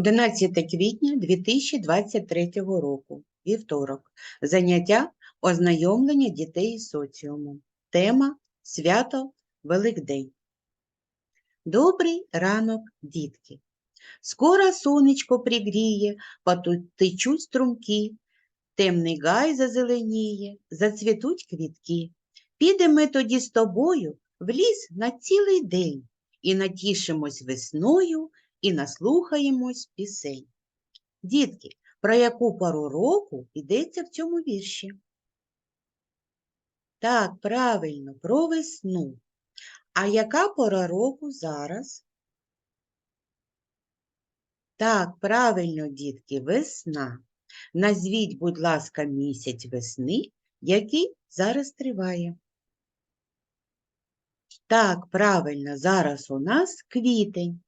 11 квітня 2023 року, вівторок. Заняття ознайомлення дітей із соціумом. Тема Свято Великдень. Добрий ранок, дітки. Скоро сонечко пригріє, потечуть струмки, темний гай зазеленіє, зацвітуть квітки. Підемо тоді з тобою в ліс на цілий день і натішимось весною, і наслухаємось пісень. Дітки, про яку пару року йдеться в цьому вірші? Так, правильно, про весну. А яка пора року зараз? Так, правильно, дітки, весна. Назвіть, будь ласка, місяць весни, який зараз триває. Так, правильно, зараз у нас квітень.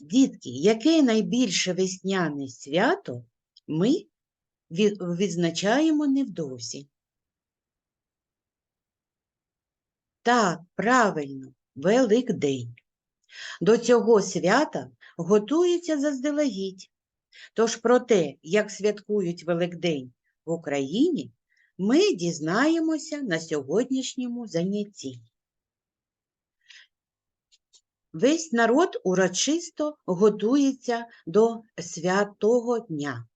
Дітки, яке найбільше весняне свято ми відзначаємо невдовзі? Так, правильно, Великдень. До цього свята готуються заздалегідь. Тож про те, як святкують Великдень в Україні, ми дізнаємося на сьогоднішньому занятті. Весь народ урочисто готується до святого дня.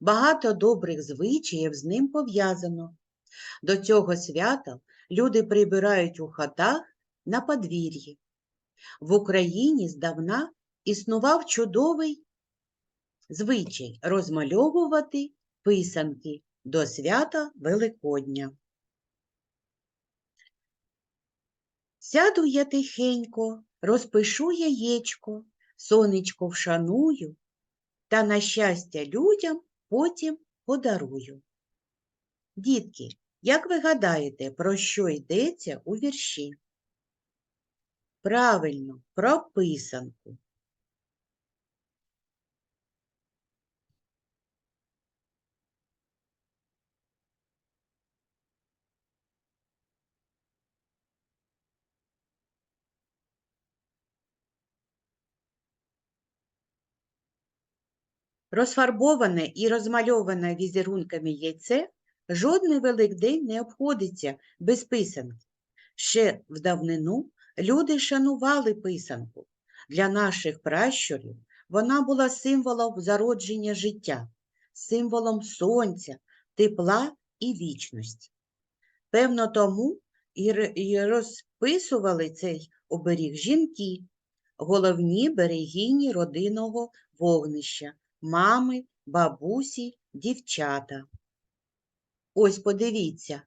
Багато добрих звичаїв з ним пов'язано. До цього свята люди прибирають у хатах на подвір'ї. В Україні здавна існував чудовий звичай розмальовувати писанки до свята Великодня. Сяду я тихенько, розпишу яєчко, сонечко вшаную, та на щастя людям потім подарую. Дітки, як ви гадаєте, про що йдеться у вірші? Правильно, про писанку. Розфарбоване і розмальоване візерунками яйце жодний Великдень не обходиться без писанки. Ще в давнину люди шанували писанку. Для наших пращурів вона була символом зародження життя, символом сонця, тепла і вічності. Певно, тому і розписували цей оберіг жінки, головні берегині родинного вогнища, мами, бабусі, дівчата. Ось подивіться,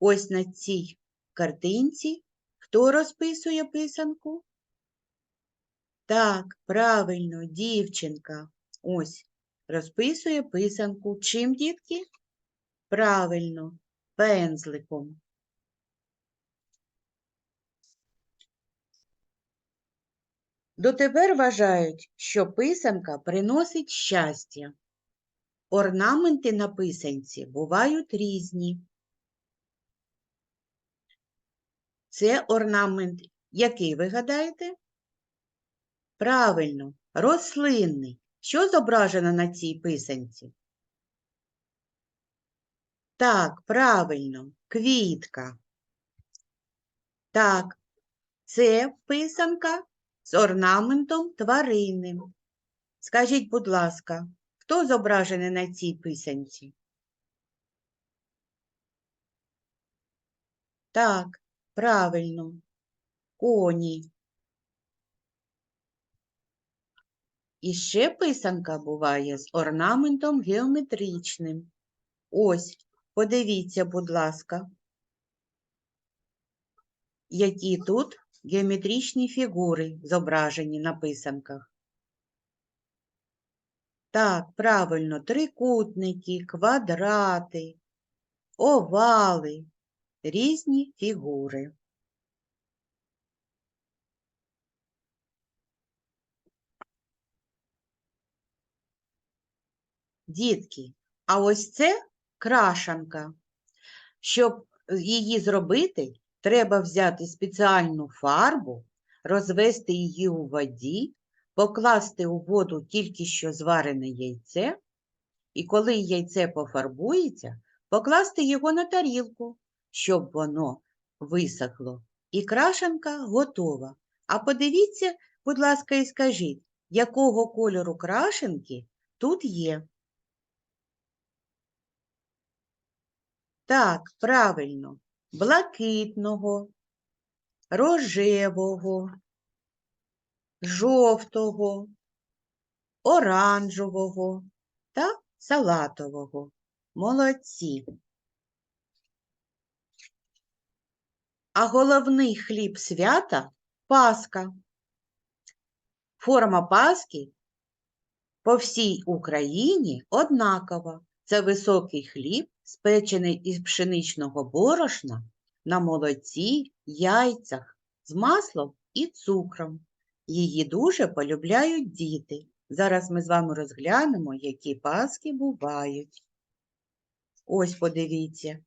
ось на цій картинці хто розписує писанку? Так, правильно, дівчинка. Ось розписує писанку. Чим, дітки? Правильно, пензликом. Дотепер вважають, що писанка приносить щастя. Орнаменти на писанці бувають різні. Це орнамент, який ви гадаєте? Правильно, рослинний. Що зображено на цій писанці? Так, правильно, квітка. Так, це писанка з орнаментом тваринним. Скажіть, будь ласка, хто зображений на цій писанці? Так, правильно, коні. І ще писанка буває з орнаментом геометричним. Ось, подивіться, будь ласка, які тут геометричні фігури зображені на писанках. Так, правильно, трикутники, квадрати, овали, різні фігури. Дітки, а ось це крашанка. Щоб її зробити, треба взяти спеціальну фарбу, розвести її у воді, покласти у воду тільки що зварене яйце, і коли яйце пофарбується, покласти його на тарілку, щоб воно висохло. І крашенка готова. А подивіться, будь ласка, і скажіть, якого кольору крашенки тут є? Так, правильно, блакитного, рожевого, жовтого, оранжевого та салатового. Молодці. А головний хліб свята Паска. Форма Паски по всій Україні однакова. Це високий хліб, спечений із пшеничного борошна на молоці, яйцях, з маслом і цукром. Її дуже полюбляють діти. Зараз ми з вами розглянемо, які паски бувають. Ось подивіться,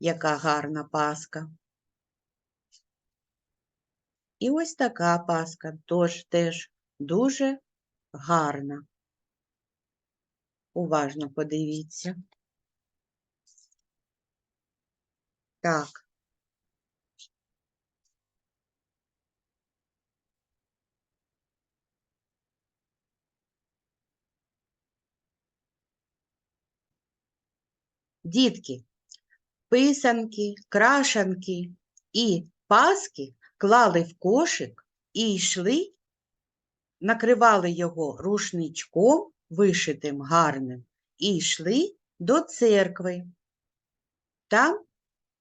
яка гарна паска. І ось така паска тож теж дуже гарна. Уважно подивіться. Так. Дітки, писанки, крашанки і паски клали в кошик і йшли, накривали його рушничком вишитим гарним, і йшли до церкви. Там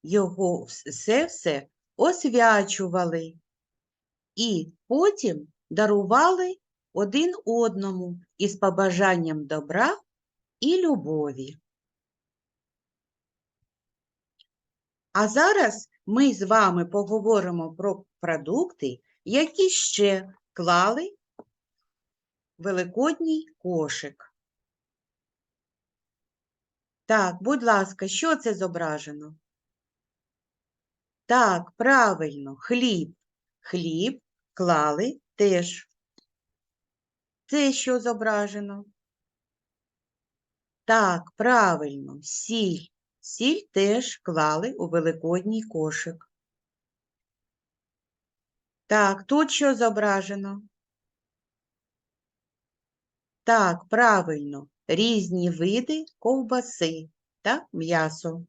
його все все освячували і потім дарували один одному із побажанням добра і любові. А зараз ми з вами поговоримо про продукти, які ще клали великодній кошик. Так, будь ласка, що це зображено? Так, правильно, хліб. Хліб клали теж. Це що зображено? Так, правильно, сіль. Сіль теж клали у великодній кошик. Так, тут що зображено? Так, правильно, різні види ковбаси та м'ясо.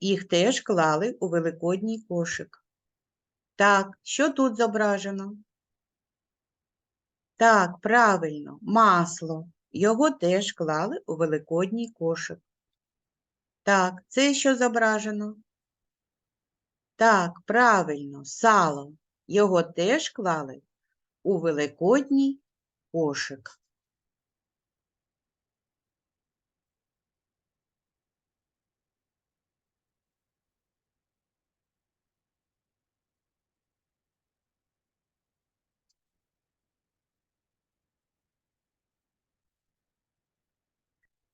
Їх теж клали у великодній кошик. Так, що тут зображено? Так, правильно, масло. Його теж клали у великодній кошик. Так, це що зображено? Так, правильно, сало. Його теж клали у великодній кошик.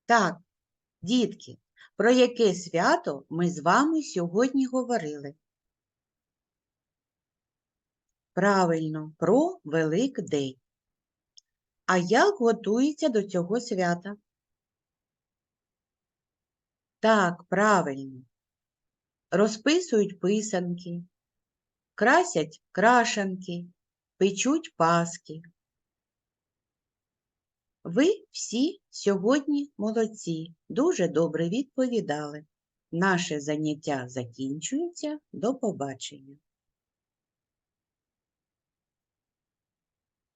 Так, дітки, про яке свято ми з вами сьогодні говорили? Правильно, про Великдень. А як готується до цього свята? Так, правильно. Розписують писанки, красять крашанки, печуть паски. Ви всі сьогодні молодці, дуже добре відповідали. Наше заняття закінчується. До побачення.